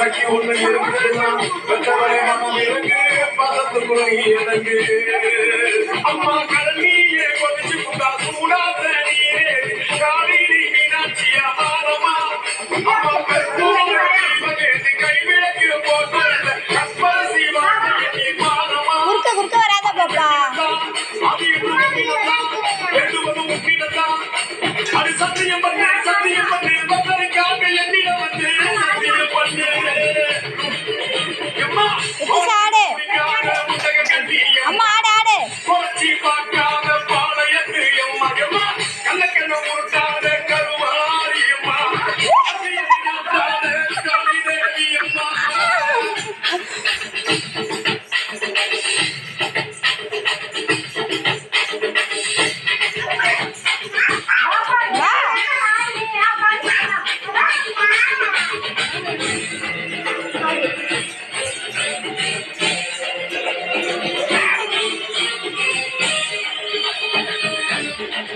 சக்தி ஒண்ணு இருக்குதுன்னா பெற்றவரை மனம் இருக்கு பதத்துக்குள்ள நீ எனக்கு அம்மா கடல் நீயே கொதிச்சு புட்டா சூடாத நீயே காலினி மீனாட்சியா மாறமா அம்மா பெற்றோர் கைவிளக்கு போட்டு கற்பரசி வாங்கி நீ மாறமா குறுக்க குறுக்க வராத பாப்பா. அது சத்தியம் பண்ணு சத்தியம் பண்ணு.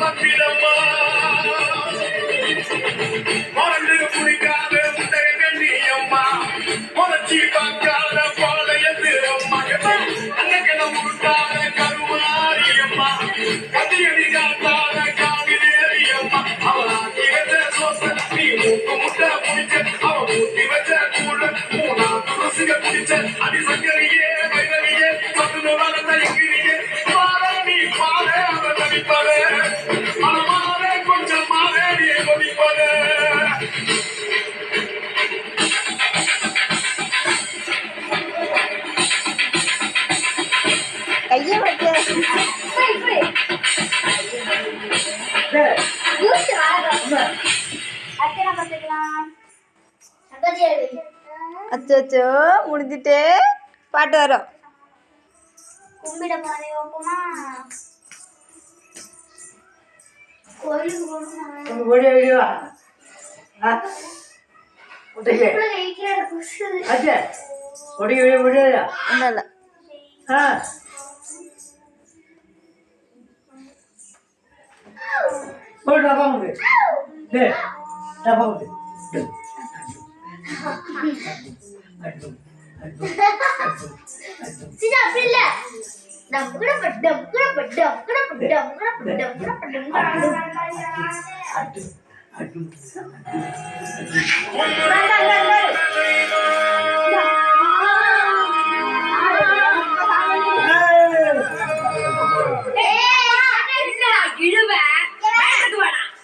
வந்திடம்மா மறந்து குடிக்காத முட்டை கண்ணி அம்மா. முறைச்சி பார்க்காத பாளையத்து அம்மா. அன்னைக்கென முட்டாத கருவாரி அம்மா. கத்தியடி காத்தாத காவிரி அம்மா. அவளாக்கி வச்ச சோச நீ மூக்கு முட்டை குடிச்ச அவ மூட்டி வச்ச கூழ மூணா துளசிக அடி சங்கரியே வைரவியே சத்துண வளர்ந்த அச்சோ முடிஞ்சிட்டு. பாட்டு வரும். கும்பிட இல்லை. ஆ. थोड़ी डबा मुझे दे डबा मुझे सीधा पिल्ला डबकड़ा डबकड़ा डबकड़ा डबकड़ा डबकड़ा डबकड़ा अड्डू अड्डू अड्डू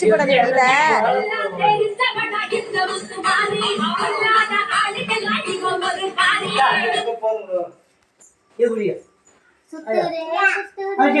ಚಿಕ್ಕಡದ ಹೇಳ್ದೆ ये गुड़िया सुतरे सुतरे